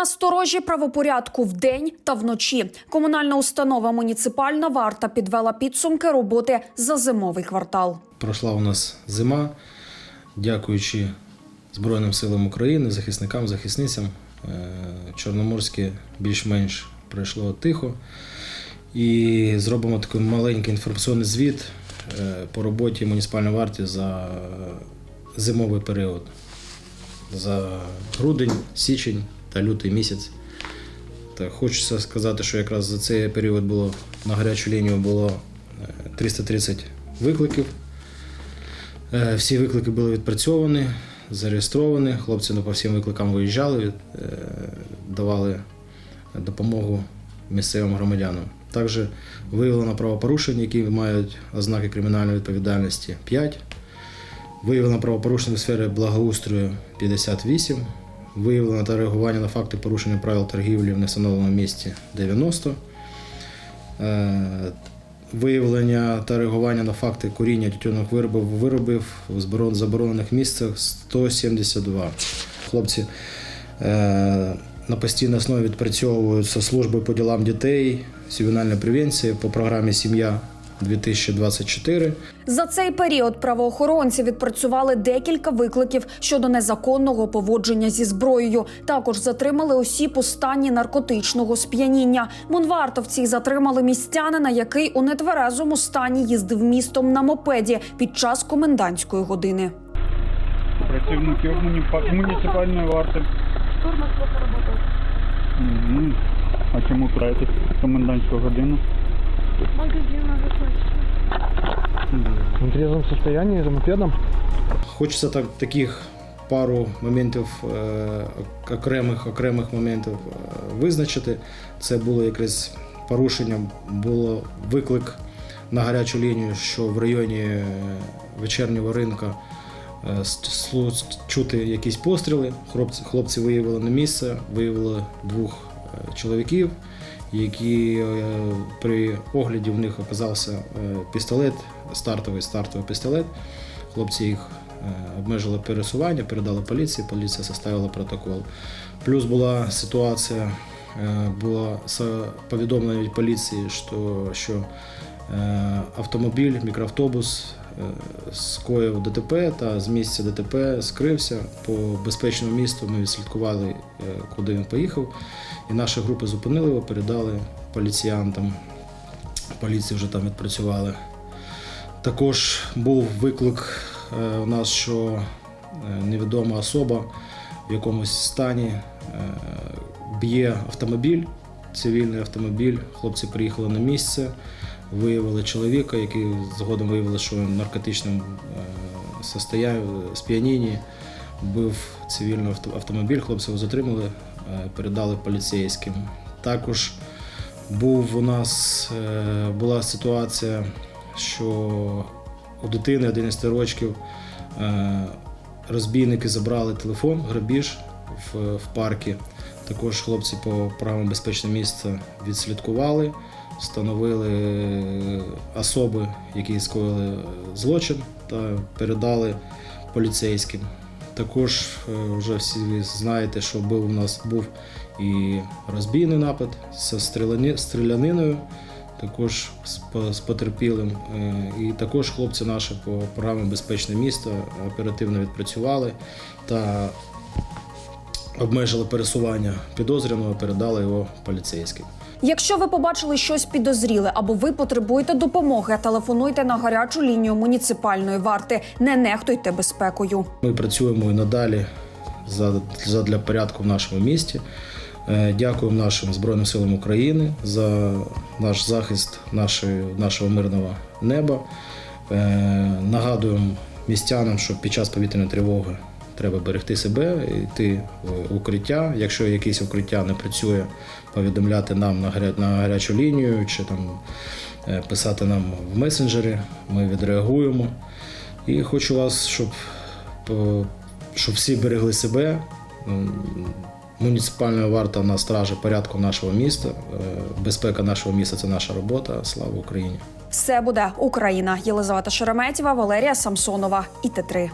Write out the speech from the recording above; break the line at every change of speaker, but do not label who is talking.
Насторожі правопорядку вдень та вночі. Комунальна установа муніципальна варта підвела підсумки роботи за зимовий квартал.
Пройшла у нас зима, дякуючи Збройним силам України, захисникам, захисницям. Е, Чорноморське більш-менш пройшло тихо. І зробимо такий маленький інформаційний звіт е, по роботі муніципальної варті за зимовий період. За грудень, січень та лютий місяць. Так, хочеться сказати, що якраз за цей період було на гарячу лінію було е, 330 викликів. Е, Всі виклики були відпрацьовані, зареєстровані. Хлопці ну, по всім викликам виїжджали, е, давали допомогу місцевим громадянам. Також виявлено правопорушення, які мають ознаки кримінальної відповідальності 5. Виявлено правопорушення в сфері благоустрою 58. Виявлено та реагування на факти порушення правил торгівлі в невстановленому місці 90. Е, Виявлення та реагування на факти куріння тютюнових виробів, виробів в заборонених місцях 172. Хлопці е, на постійній основі відпрацьовуються служби по ділам дітей, ювенальна превенція по програмі Сім'я 2024.
За цей період правоохоронці відпрацювали декілька викликів щодо незаконного поводження зі зброєю. Також затримали осіб у стані наркотичного сп'яніння. Мунвартовці затримали містянина, який у нетверезому стані їздив містом на мопеді під час комендантської години.
Працівників муніпа- муніципальної варти. Мгм. А чому тратить комендантську годину?
Магазина закончится.
В нетрезвом состоянии за мопедом?
Хочеться так, таких пару моментів е, окремих окремих моментів е, визначити. Це було якесь порушення, було виклик на гарячу лінію, що в районі е, вечірнього ринка е, чути якісь постріли. Хлопці, хлопці виявили на місце, виявили двох е, чоловіків, які е, при огляді в них оказався е, пістолет, стартовий стартовий пістолет. Хлопці їх е, обмежили пересування, передали поліції, поліція составила протокол. Плюс була ситуація, було повідомлення від поліції, що, що автомобіль, мікроавтобус скоїв ДТП та з місця ДТП скрився по безпечному місту. Ми відслідкували, е, куди він поїхав. І наші групи зупинили його, передали поліціянтам. Поліції вже там відпрацювали. Також був виклик е, у нас, що е, невідома особа в якомусь стані е, б'є автомобіль, цивільний автомобіль. Хлопці приїхали на місце, виявили чоловіка, який згодом виявили, що він в наркотичному е, сп'янінні, бив цивільний автомобіль. Хлопці його затримали, е, передали поліцейським. Також був у нас е, була ситуація, що у дитини 11 років розбійники забрали телефон, грабіж в, парку. Також хлопці по правилам безпечне місце відслідкували, встановили особи, які скоїли злочин, та передали поліцейським. Також е, вже всі знаєте, що був у нас був і розбійний напад зі стріляниною, також з потерпілим. Е, І також хлопці наші по програмі Безпечне місто оперативно відпрацювали та обмежили пересування підозрюваного, передали його поліцейським.
Якщо ви побачили щось підозріле або ви потребуєте допомоги, телефонуйте на гарячу лінію муніципальної варти. Не нехтуйте безпекою.
Ми працюємо і надалі за- задля порядку в нашому місті. Е, Дякуємо нашим Збройним силам України за наш захист нашої, нашого мирного неба. Е, Нагадуємо містянам, що під час повітряної тривоги треба берегти себе, йти в укриття. Якщо якесь укриття не працює, повідомляти нам на гаря- на гарячу лінію чи там е, писати нам в месенджері. Ми відреагуємо. І хочу вас, щоб, щоб всі берегли себе. Муніципальна варта на стражі порядку нашого міста. Е, Безпека нашого міста це наша робота. Слава Україні!
Все буде Україна. Єлизавета Шереметєва, Валерія Самсонова і Т3.